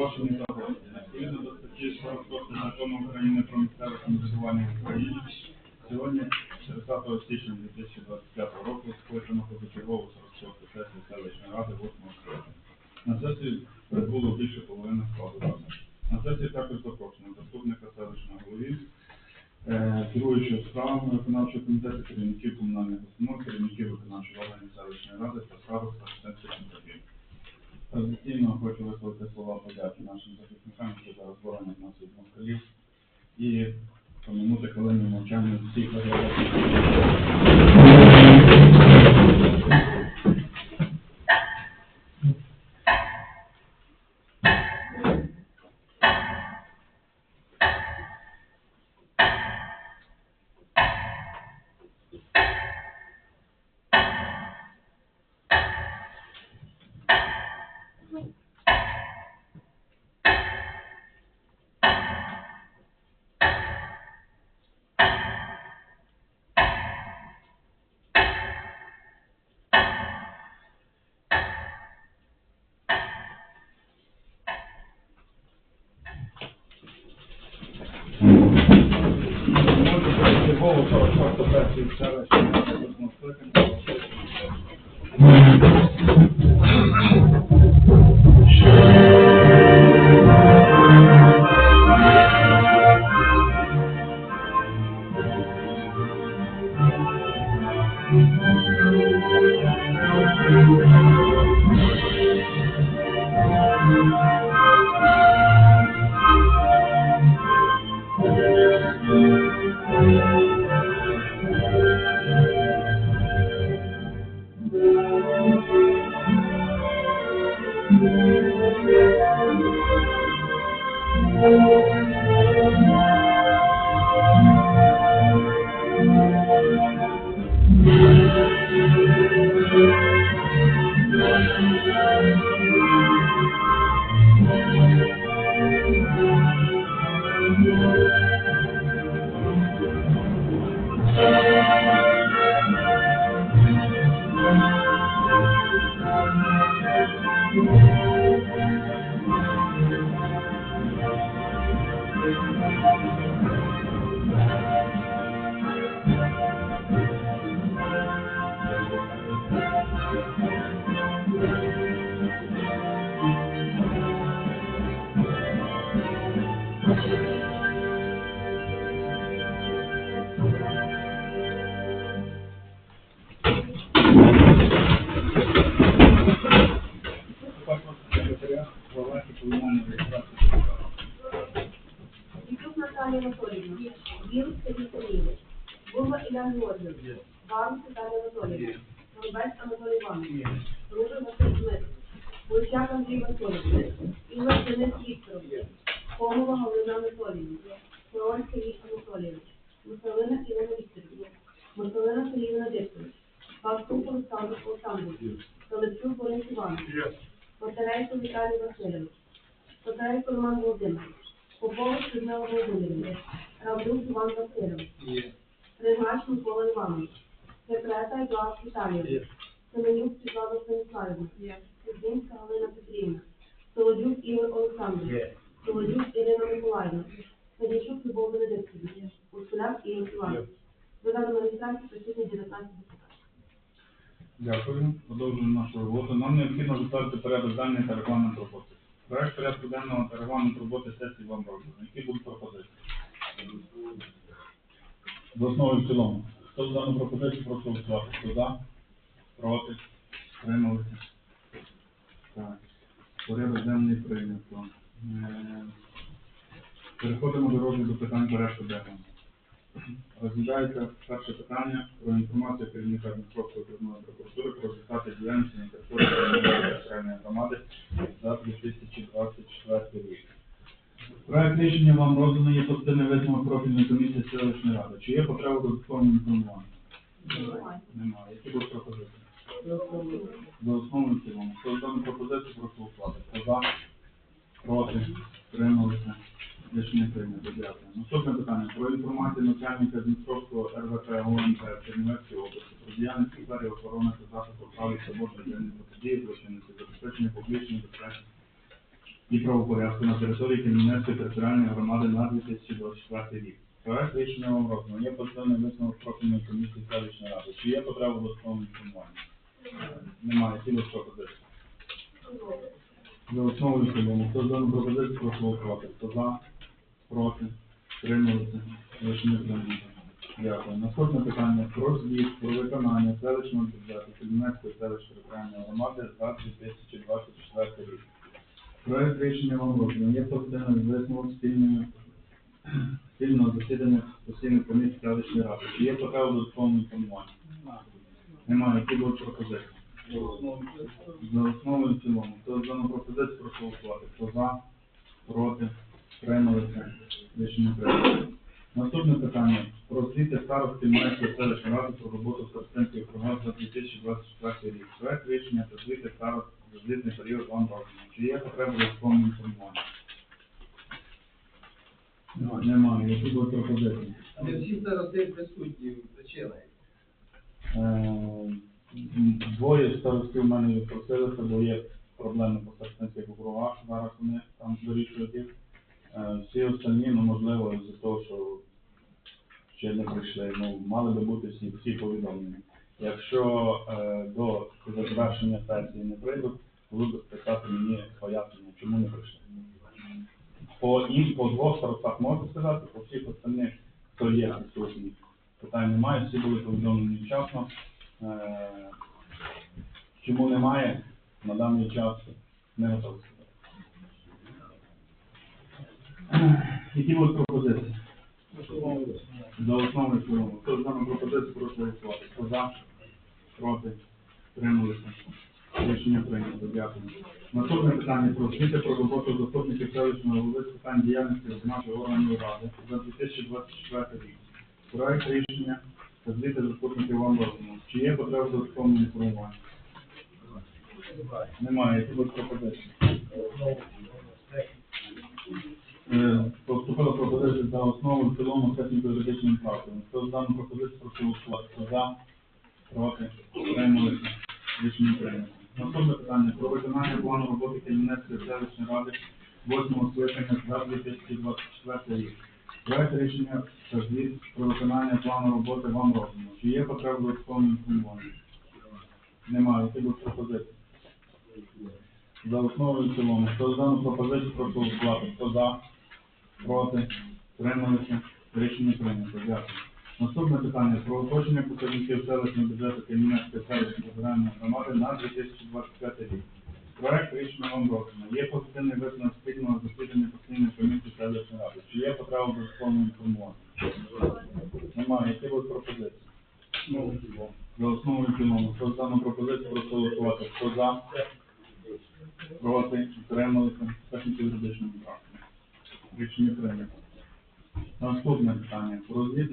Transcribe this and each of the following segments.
Запрошені та гості. Відповідно до статті 46 закону України про місцеве самоврядування в Україні, 46 сесію Бурба Ілля Георгійович. Барус Наталія Анатоліївна. Голубець Анатолій Іванович. Ружа Василь Дмитрович. Лисяк Андрій Васильович. Ігор Денис Вікторович. Комова Галина Анатоліївна. Флорин Сергій Анатолійович. Мусалина Ірина Вікторівна. Мусалина Сергійовна Дикторович. Павков Олександр Олександрович. Солодчук Борис Іванович. Батарейко Віталій Васильович. Татаренко Роман Володимирович. Попович Людмила Володимирівна. Равлюк Іван Васильович. Ригаш Микола Іванович. Секрета Едуард Віталійович. Семенюк Світлана Станіславівна. Кузьмінська Галина Петрівна. Солодюк Ігор Олександрович. Солодюк Ірина Миколаївна. Садячук Любов Benediktівна. Урсуляк Ігор Іванович. Додано реєстрації присутні 19 депутатів. Дякую. Продовжуємо нашу роботу. Нам необхідно затвердити порядок денний та регламент роботи. Проект порядку денного та регламент роботи сесії вам роздано. Які будуть пропозиції? В основі в цілому. Хто за дану пропозицію, прошу голосувати. Хто за? Проти? Стрималися? Так. Порядок денний прийнято. Е, Переходимо до розгляду питань порядку денного. Розглядається перше питання про інформацію керівника Дніпровської окружної прокуратури про результати діяльності на території територіальної громади за 2024 рік. Проект рішення вам розданий є позитивний висновок профільної комісії селищної ради. Чи є потреба додатковому інформуванні? Немає. Які будуть пропозиції? І в цілому. Хто за дану пропозицію, прошу голосувати. Хто? Проти? Трималися? Рішення прийнято. Дякую. Наступне питання. Про інформацію начальника Дніпровського РВП ОНП Чернівецької області про діяльність у сфері охорони та захисту прав і свобод людини та злочинності, забезпечення публічної безпеки і правопорядку на території Кремінецької територіальної громади на 2024 рік. Проект рішення вам роздано. Є позитивний висновок профільної комісії селищної ради. Чи є потреба в додатковому інформуванні? Немає. Ті що позиції. За основу і в цілому. Хто за дану пропозицію, прошу голосувати. Хто за, проти, трималися, рішення прийнято. Дякую. Наступне питання про звіт про виконання селищного бюджету Кремінецької селищної територіальної громади за 2024 рік. Проект рішення вам розданий. Є позитивний висновок спільної спільного засідання постійної комісії селищної ради. Чи є потреба додатковому інформуванні? Немає. Які будуть пропозиції? За основу і в цілому. Хто за на пропозицію, прошу. Хто за, проти, приймалися. рішення прийнято. Наступне питання. Про звіти старості Мельської селищної ради про роботу Старостинської громад за 2024 рік. Проект рішення про звіти старост за звітний період вам роздано. Чи є потреба в додатковому інформуванні? Немає. Які будуть пропозиції? Не всі старости присутні, причина. Е, Двоє старостів в мене просилися, бо є проблеми по старостинських округах, зараз вони там вирішують їх. Е, Всі остальні, ну можливо, з-за того, що ще не прийшли, ну мали би бути всі, всі повідомлені. Якщо е, до завершення сесії не прийдуть, будуть писати мені пояснення, чому не прийшли. По, і, по двох старостах можу сказати, по всіх остальних, хто є присутні, питань немає, всі були повідомлені вчасно. Е, Чому немає, на даний час не готовий сказати. Які будуть пропозиції? За основу і цілому. Хто за дану пропозицію, прошу голосувати. Хто за, проти, трималися. Рішення прийнято. Дякую. Наступне питання про освіти про роботу заступників селищного голови з питань діяльності виконавчих органів ради за 2024 рік. Проект рішення звіти заступників вам роздано. Чи є потреба в додатковому інформуванні? Немає. Які будуть пропозиції? Е, Поступила пропозиція за основу в цілому з техніко-юридичним правилом. Хто за дану пропозицію прошу голосувати? За? Проти? Утрималися? Рішення прийнято. Наступне питання про виконання плану роботи Кельменецької селищної ради 8 скликання за 2024 рік. Проект рішення та звіт про виконання плану роботи вам роздано. Чи є потреба в додатковому інформуванні? Немає. Які будуть пропозиції? За основу і в цілому. Хто за дану пропозицію, прошу голосувати. Хто за? Проти? Трималися? Рішення прийнято. Дякую. Наступне питання про уточнення показників селищного бюджету Кремінецької селищної федеральної громади на 2025 рік. Проект рішення вам роздано. Є позитивний висновок спільного засідання постійної комісії селищної ради. Чи є потреба додатковому інформуванні? Немає. Які будуть пропозиції? За основу і в цілому. Хто за пропозицію, прошу голосувати. Хто за? Проти? Утрималися? Техніко-юридичним правом. Рішення прийнято. Наступне питання. Про звіт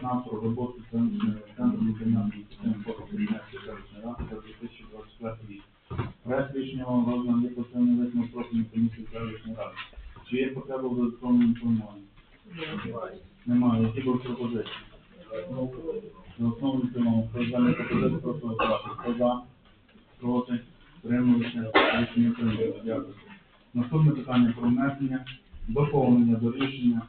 СНАП про роботу центру центру національної системи Кремінецької селищної ради за 2024 рік. Проект рішення вам розданий є постійний висновок профільної комісії селищної ради. Чи є потреба в додатковому інформуванні? Немає. Які будуть пропозиції? За основу цілому. Хто пропозицію, прошу голосувати. Хто? Проти? Трималися? Рішення прийнято. Дякую. Наступне питання про внесення доповнення до рішення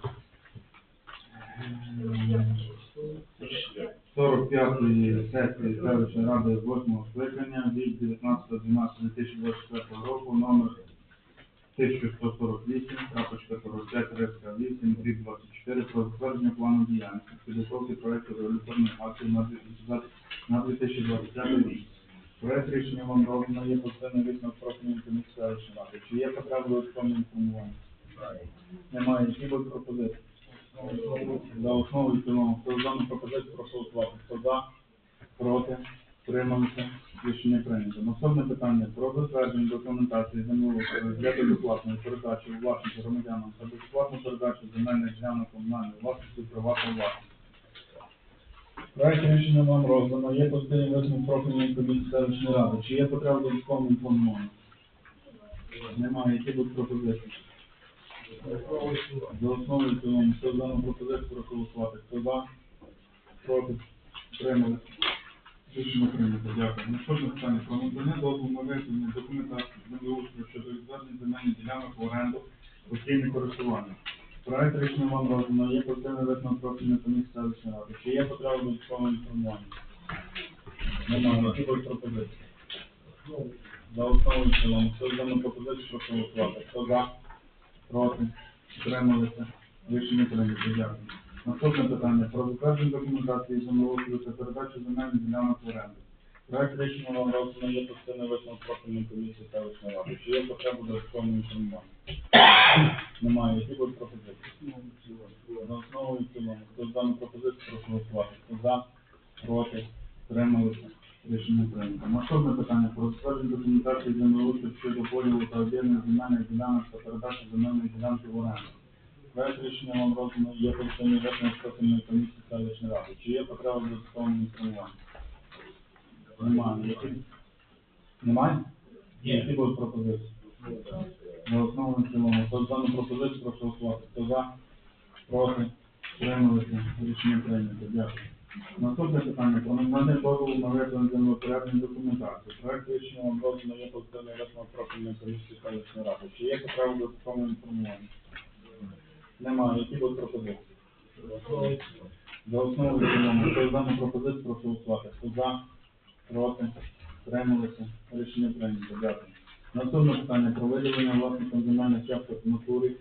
45-ї сесії селищної ради 8 скликання від 19.12.2024 року номер 1148, крапочка 45, риска 8, дріб 24 про затвердження плану діяльності підготовки проекту регуляторної акції на 2025 рік. Проект рішення вам роздано є постійний висновок профільної комісії селищної ради. Чи є потреба в додатковому інформуванні? Немає. Які будуть пропозиції? За основу і цілому. Хто за дану пропозицію, прошу. Хто за, проти, трималися, рішення прийнято. Наступне питання про затвердження документації землеустрою для безоплатної передачі у власність громадянам та безоплатну передачу земельних ділянок комунальної власності приватної власності. Проект рішення вам роздано. Є постійний висновок профільної комісії селищної ради. Чи є потреба в додатковому інформуванні? Немає. Які будуть пропозиції? За основу цілому. За дану пропозицію прошу голосувати? Хто за? Проти? Тримали? Рішення прийнято, дякую. Наступне питання про надання дозволу на виготовлення документації землеустрою щодо відведення земельних ділянок в оренду постійне користування. Проект рішення вам роздано, є вид на профільний комісії селищної ради. Чи є потреба в додатковому інформуванні? Немає, які будуть пропозиції? За основу цілому. За дану пропозицію, прошу. Хто за? Проти? Утрималися? Рішення прийнято. Дякую. Наступне питання про затвердження документації землеустрою та передачу земельних ділянок в оренду. Проект рішення вам роздано є постійний висновок профільної комісії селищної ради. Чи є потреба в додатковому інформуванні? Немає. Які будуть пропозиції? За основу і цілому. Хто за дану пропозицію, прошу. Хто за? Проти? Утрималися? Рішення прийнято. Наступне питання про затвердження документації землеустрою щодо поділу та об'єднання земельних ділянок та передачу земельної ділянки в оренду. Проект рішення вам роздано є позитивний висновок профільної комісії селищної ради. Чи є потреба в додатковому інформуванні? Немає. Немає? Які будуть пропозиції? За основу і в цілому. Хто за дану пропозицію, прошу голосувати. Хто за? Проти? Утрималися? Рішення прийнято. Дякую. Наступне питання про надання дозволу на виявлення землепорядної документації. Проект рішення вам роздано є позитивний висновок профільної комісії селищної ради. Чи є потреба в додатковому інформуванні? Немає. Які будуть пропозиції? За основу і. Хто за дану пропозицію, прошу голосувати. Хто за? Проти? Утрималися? Рішення прийнято. Дякую. Наступне питання про виділення власникам земельних часток в натурі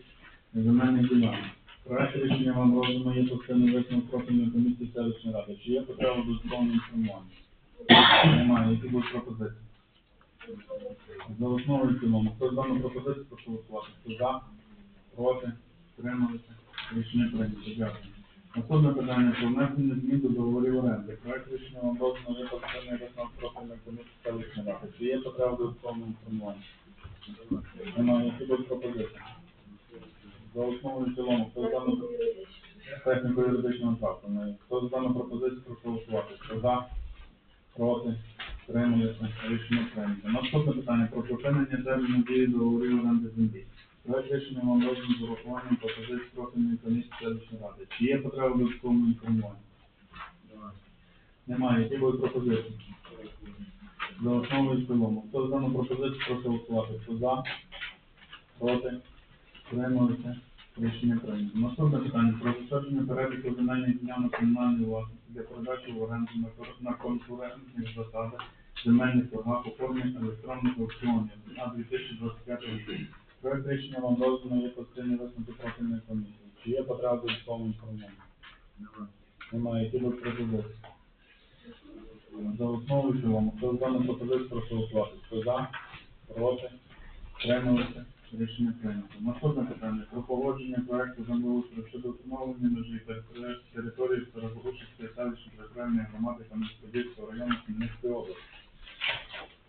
земельних ділянок. Проект рішення вам роздано є постійний висновок профільної комісії селищної ради. Чи є потреба в додатковому інформуванні? Немає. Які будуть пропозиції? За основу і цілому. Хто за дану пропозицію, прошу голосувати. Хто за? Проти? Утрималися? Рішення прийнято. Дякую. Наступне питання про внесення змін до договорів оренди. Проект рішення вам роздано є постійний висновок профільної комісії селищної ради. Чи є потреба в додатковому інформуванні? Немає. Які будуть пропозиції? За основу і в цілому. Хто за дану техніко-юридичного правку. Хто за дану пропозицію, прошу голосувати. Хто за? Проти? Утрималися? Рішення прийнято. Наступне питання про припинення терміну дії договорів оренди землі. Проект рішення вам роздано з урахуванням пропозицій профільної комісії селищної ради. Чи є потреба в додатковому інформуванні? Немає. Які будуть пропозиції? За основу і в цілому. Хто за дану пропозицію, прошу голосувати. Хто за? Проти? Утрималися? Рішення прийнято. Наступне питання про затвердження переліку земельних ділянок комунальної власності для передачі в оренду на конкурентних засадах земельних торгах у формі електронних аукціонів на 2025 рік. Проект рішення вам роздано є постійний висновки профільної комісії. Чи є потреба в додатковому інформуванні? Немає. Які будуть пропозиції? За основу цілому. Хто за дану пропозицію, прошу. Хто за? Проти? Трималися? Рішення прийнято. Наступне питання про погодження проекту землеустрою щодо встановлення межі території- Старогорушівської селищної територіальної громади Кам'янського району Хмельницької області.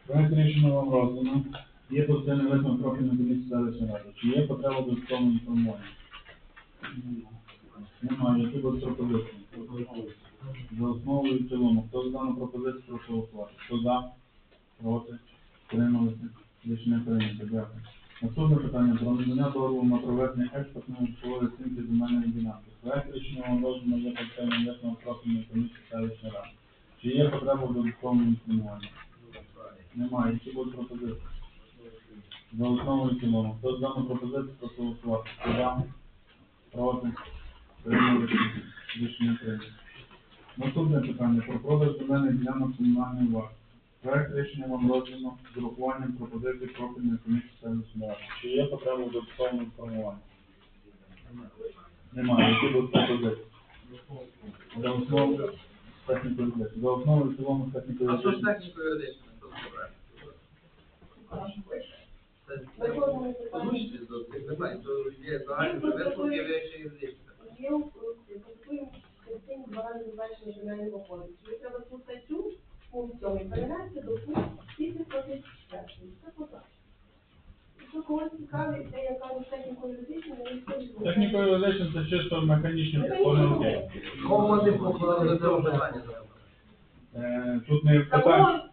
Проект рішення вам роздано. Є позитивний висновок профільної комісії селищної ради. Чи є потреба в додатковому інформуванні? Немає. Які будуть пропозиції? За основу і в цілому. Хто за дану пропозицію, прошу голосувати. Хто за? Проти? Трималися? Рішення прийнято. Дякую. Наступне питання про надання дозволу на проведення експортної грошової оцінки земельної ділянки. Проект рішення роздано є постійним висновок профільної комісії селищної ради. Чи є потреба в додатковому інформуванні? Немає. Які будуть пропозиції? За основу і цілому. Хто за дану пропозицію, прошу голосувати. Хто за? Проти? Трималися? Рішення прийнято. Наступне питання про продаж земельних ділянок комунальної власності. Проект рішення вам роздано з урахуванням пропозицій профільної комісії ради. Чи є потреба в додатковому інформуванні? Немає. Які будуть пропозиції? За основу з технікою За основу і в цілому з технікою А що ж техніко-юридично? Озвучте до цих питань, то є загальні висновки, є ще юридичні. Є е, зазначення кодексу. Ви треба цю статтю пункт 7 перенести до пункту 234. Це поза. Якщо когось цікавить, те, яка не техніко-юридична, не це чисто механічні помилки. Кому не попали до цього питання зараз? Е, Тут не питання.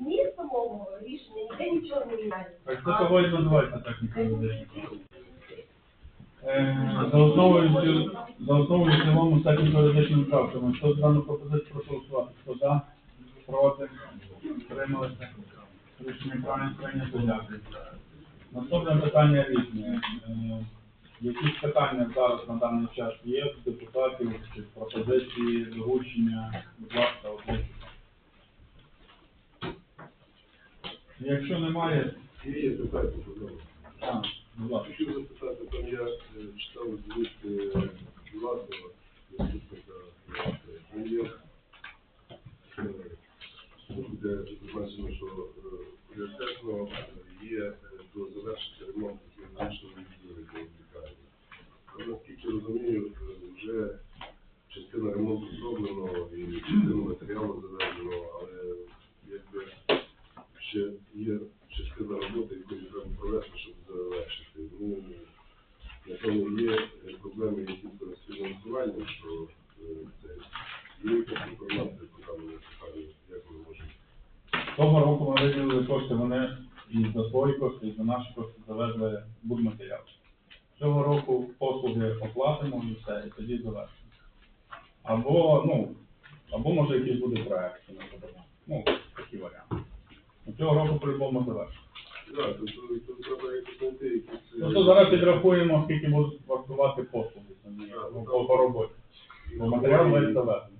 Зміст самого рішення ніде нічого не міняється. Так це того і називається технікою юридично. Е, За основою і в за основою в цілому з техніко-юридичними правками. Хто за дану пропозицію прошу голосувати? Хто за? Проти? Утрималися? Рішення правильно прийнято. Дякую. Наступне питання різне. Якісь питання зараз на даний час є в депутатів чи пропозиції, доручення, будь ласка, озвучуйте. Якщо немає, Є, питання, будь ласка. а, будь ласка. Хотів запитати, там я е, читав звіт е, Власова, заступника е, де зазначено, що е, пріоритетно є до завершення ремонту лікарні. Але наскільки розумію, вже частина ремонту зроблено і частину матеріалу завезено, але якби ще є частина роботи, яку треба провести, щоб завершити. Ну, напевно, є е, проблеми, які з фінансуванням, що е, це є якась інформація по даному питанню, як ми можемо. Того року ми виділили кошти, вони і за свої кошти, і за наші кошти завезли будматеріал. Цього року послуги оплатимо і все, і тоді завершимо. Або, ну, або може якийсь буде проект, наприклад. Ну, такі варіанти. Ну, Цього року по-любому завершимо. Так, то, то, то треба якось знайти якісь... е, Ну, то зараз підрахуємо, скільки будуть вартувати послуги самі, ну, по, по роботі. Бо матеріал весь завезений.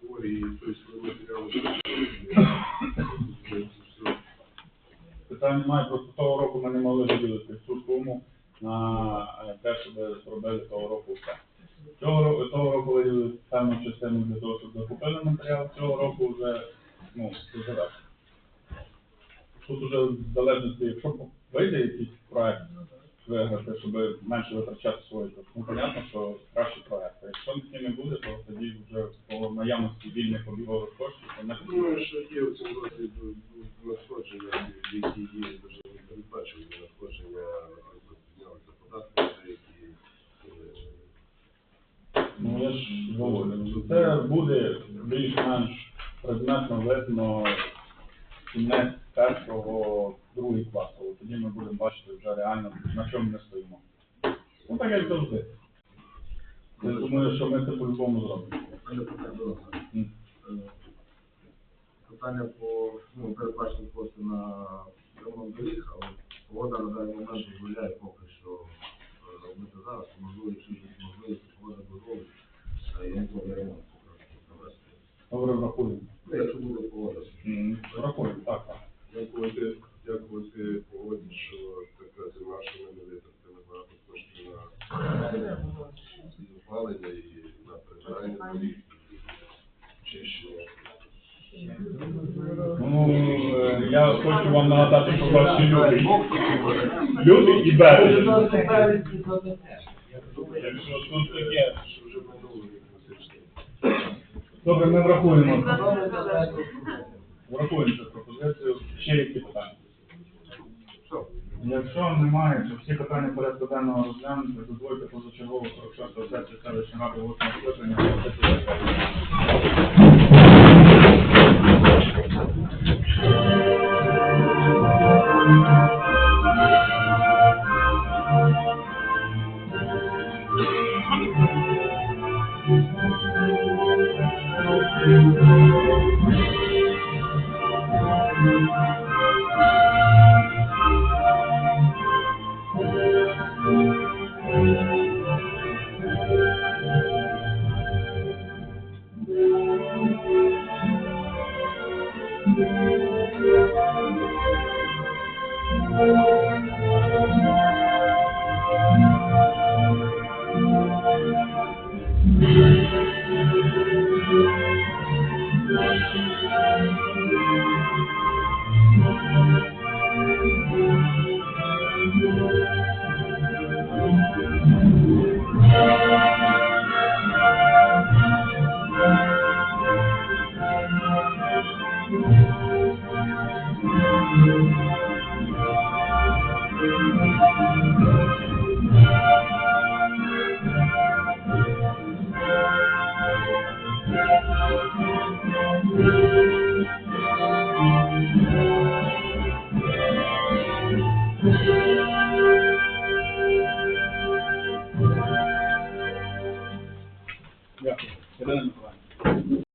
хворі, і. Питань немає, просто того року ми не могли виділити цю суму на е, те, щоб зробили того року все. Цього року, того року виділили певну частину для того, щоб закупили матеріал, цього року вже, ну, це завершено. Тут уже в залежності, якщо вийде якийсь проект виграти, щоб менше витрачати свої кошти, ну, понятно, що краще проект. А якщо таки не буде, то тоді вже по наявності вільних обігових коштів, то не Думаю, що є в цьому році надходження, які є державні передбачені надходження, наприклад, знялися податки, які е, Ну я ж говорю, що це буде більш-менш предметно видно кінець першого, другий клас. Тоді ми будемо бачити вже реально, на чому ми стоїмо. Ну так як завжди. Я думаю, що ми це по-любому зробимо. Питання по, ну, передбачені кошти на ремонт доріг, але погода на даний момент дозволяє поки що е, робити зараз, можливо, якщо є можливість, погода дозволить, я не буду ремонт провести. Добре, врахуємо. Ну, якщо буде погода. М, так, так. Дякувати, дякувати погоді, що така зима, що ми не витратили багато коштів на опалення і на прибирання доріг, чищення. Ну, я хочу вам нагадати, що ваші люди. Люди і бережні. Якщо тут таке. Що вже минуло як. Добре, ми врахуємо. Врахуємо цю пропозицію. Ще які питання? Якщо немає, то всі питання порядку денного розглянути, дозвольте позачергово 46 сесію селищної ради восьмого скликання. оголосити Thank you.